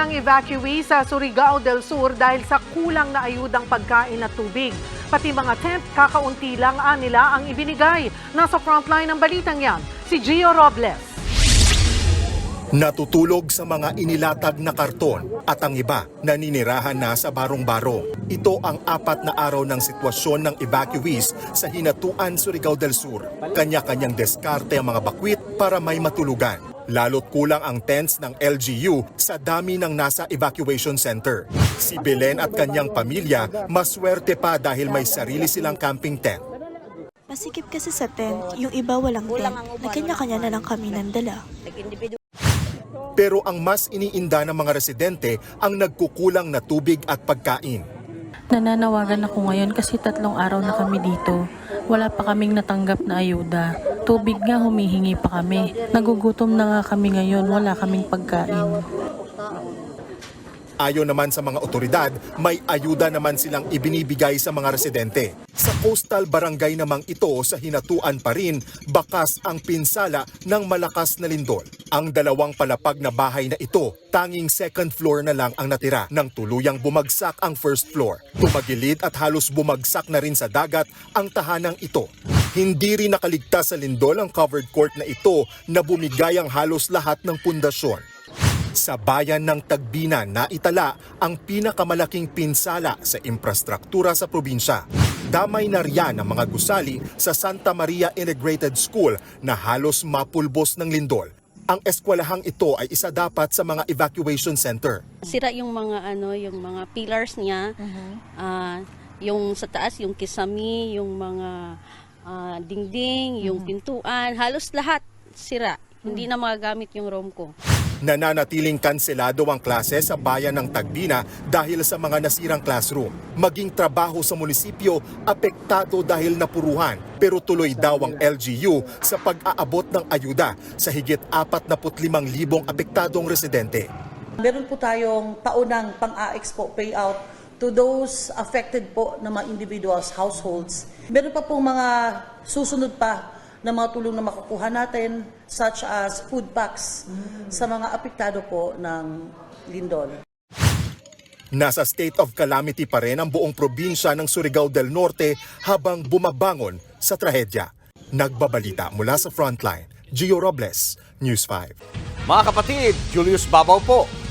Napigilang evacuee sa Surigao del Sur dahil sa kulang na ayudang pagkain at tubig. Pati mga tent, kakaunti lang ah, nila ang ibinigay. Nasa frontline ng balitang yan, si Gio Robles. Natutulog sa mga inilatag na karton at ang iba naninirahan na sa barong-barong. Ito ang apat na araw ng sitwasyon ng evacuees sa Hinatuan, Surigao del Sur. Kanya-kanyang deskarte ang mga bakwit para may matulugan. Lalo't kulang ang tents ng LGU sa dami ng nasa evacuation center. Si Belen at kanyang pamilya maswerte pa dahil may sarili silang camping tent. Masikip kasi sa tent, yung iba walang tent. Na kanya-kanya na lang kami nandala. Pero ang mas iniinda ng mga residente ang nagkukulang na tubig at pagkain. Nananawagan ako ngayon kasi tatlong araw na kami dito. Wala pa kaming natanggap na ayuda. Tubig nga humihingi pa kami. Nagugutom na nga kami ngayon, wala kaming pagkain. Ayon naman sa mga otoridad, may ayuda naman silang ibinibigay sa mga residente. Sa coastal barangay namang ito sa Hinatuan pa rin, bakas ang pinsala ng malakas na lindol. Ang dalawang palapag na bahay na ito, tanging second floor na lang ang natira nang tuluyang bumagsak ang first floor. Tumagilid at halos bumagsak na rin sa dagat ang tahanang ito. Hindi rin nakaligtas sa lindol ang covered court na ito na bumigay ang halos lahat ng pundasyon. Sa bayan ng Tagbina na itala ang pinakamalaking pinsala sa infrastruktura sa probinsya. Damay na riyan ang mga gusali sa Santa Maria Integrated School na halos mapulbos ng lindol. Ang eskwelahang ito ay isa dapat sa mga evacuation center. Sira yung mga ano, yung mga pillars niya. Ah, yung sa taas, yung kisami, yung mga ah, dingding, yung pintuan, halos lahat sira. Hindi na magagamit yung room ko. Nananatiling kanselado ang klase sa bayan ng Tagbina dahil sa mga nasirang classroom. Maging trabaho sa munisipyo apektado dahil napuruhan pero tuloy daw ang LGU sa pag-aabot ng ayuda sa higit 45,000 apektadong residente. Meron po tayong taunang pang-AX po payout to those affected po na mga individuals, households. Meron pa pong mga susunod pa na mga tulong na makukuha natin such as food packs sa mga apektado po ng lindol. Nasa state of calamity pa rin ang buong probinsya ng Surigao del Norte habang bumabangon sa trahedya. Nagbabalita mula sa frontline, Gio Robles, News 5. Mga kapatid, Julius Babaw po.